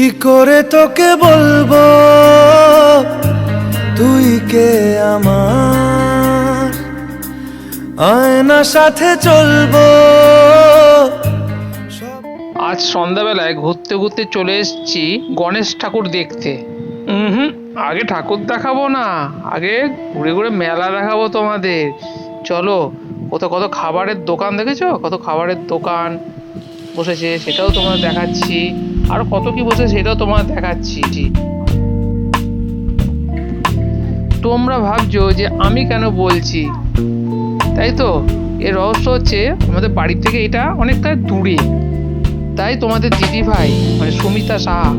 কি করে তোকে বলব? তুই কে আমার? আয়না সাথে চলবো। আজ সন্ধ্যাবেলায় ঘুরতে ঘুরতে চলে এসেছি গণেশ ঠাকুর দেখতে। হুম আগে ঠাকুর দেখাবো না, আগে ঘুরে ঘুরে মেলা দেখাবো তোমাদের। চলো, কত কত খাবারের দোকান দেখেছ? কত খাবারের দোকান বসেছে, সেটাও তোমাদের দেখাচ্ছি। আর কত কি বসে সেটাও তোমাদের দেখাচ্ছি তোমরা ভাবছো যে আমি কেন বলছি তাই তো এর রহস্য হচ্ছে আমাদের বাড়ি থেকে এটা অনেকটা দূরে তাই তোমাদের দিদি ভাই মানে সুমিতা সাহা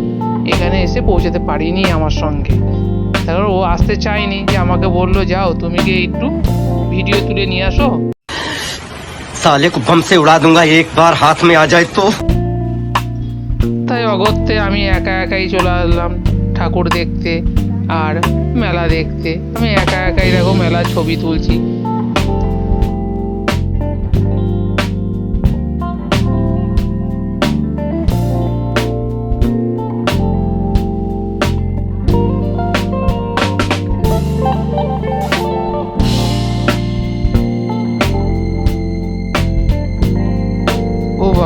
এখানে এসে পৌঁছাতে পারিনি আমার সঙ্গে তারপর ও আসতে চায়নি যে আমাকে বললো যাও তুমি গিয়ে একটু ভিডিও তুলে নিয়ে আসো साले को बम से उड़ा दूंगा एक बार हाथ में आ जाए तो তাই অগত্যে আমি একা একাই চলে আসলাম ঠাকুর দেখতে আর মেলা দেখতে। আমি একা একাই দেখো মেলার ছবি তুলছি।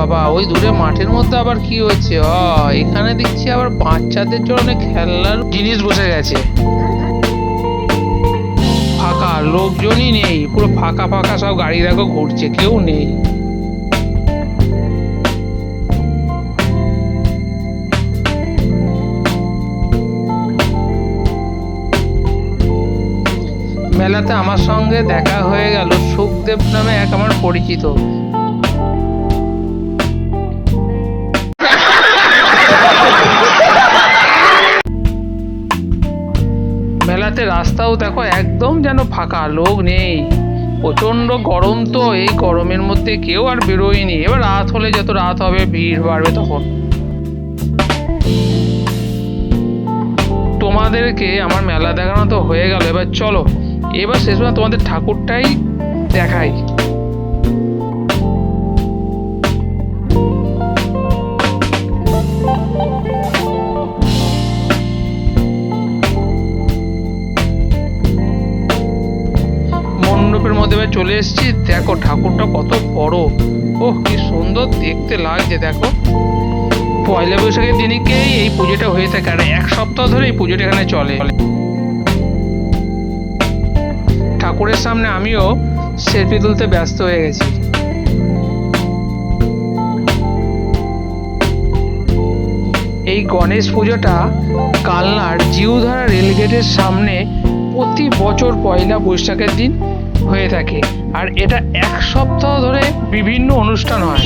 বাবা, ওই দূরে মাঠের মধ্যে আবার কি হচ্ছে ও এখানে দেখছি আবার বাচ্চাদের জন্য খেলনার জিনিস বসে গেছে। ফাঁকা, লোকজনই নেই, পুরো ফাঁকা ফাঁকা সব গাড়ি দেখো ঘুরছে, কেউ নেই। মেলাতে আমার সঙ্গে দেখা হয়ে গেল সুখদেব নামে এক আমার পরিচিত। রাস্তাও দেখো একদম যেন ফাঁকা, লোক নেই। প্রচণ্ড গরম তো, এই গরমের মধ্যে কেউ আর বেরোয়নি। এবার রাত হলে যত রাত হবে, ভিড় বাড়বে তখন। তোমাদেরকে আমার মেলা দেখানো তো হয়ে গেল, এবার চলো। এবার শেষ তোমাদের ঠাকুরটাই দেখাই। মধ্যে চলে এসেছি। দেখো, ঠাকুরটা কত বড়। ওহ, কি সুন্দর দেখতে লাগছে, দেখো। পয়লা বৈশাখের দিনকেই এই পুজোটা হয়ে থাকে, আর এক সপ্তাহ ধরে এই পুজোটা এখানে চলে। ঠাকুরের সামনে আমিও সেলফি তুলতে ব্যস্ত হয়ে গেছি। এই গণেশ পুজোটা কালনার জিউধারা রেলগেটের সামনে প্রতি বছর পয়লা বৈশাখের দিন হয়ে থাকে আর এটা এক সপ্তাহ ধরে বিভিন্ন অনুষ্ঠান হয়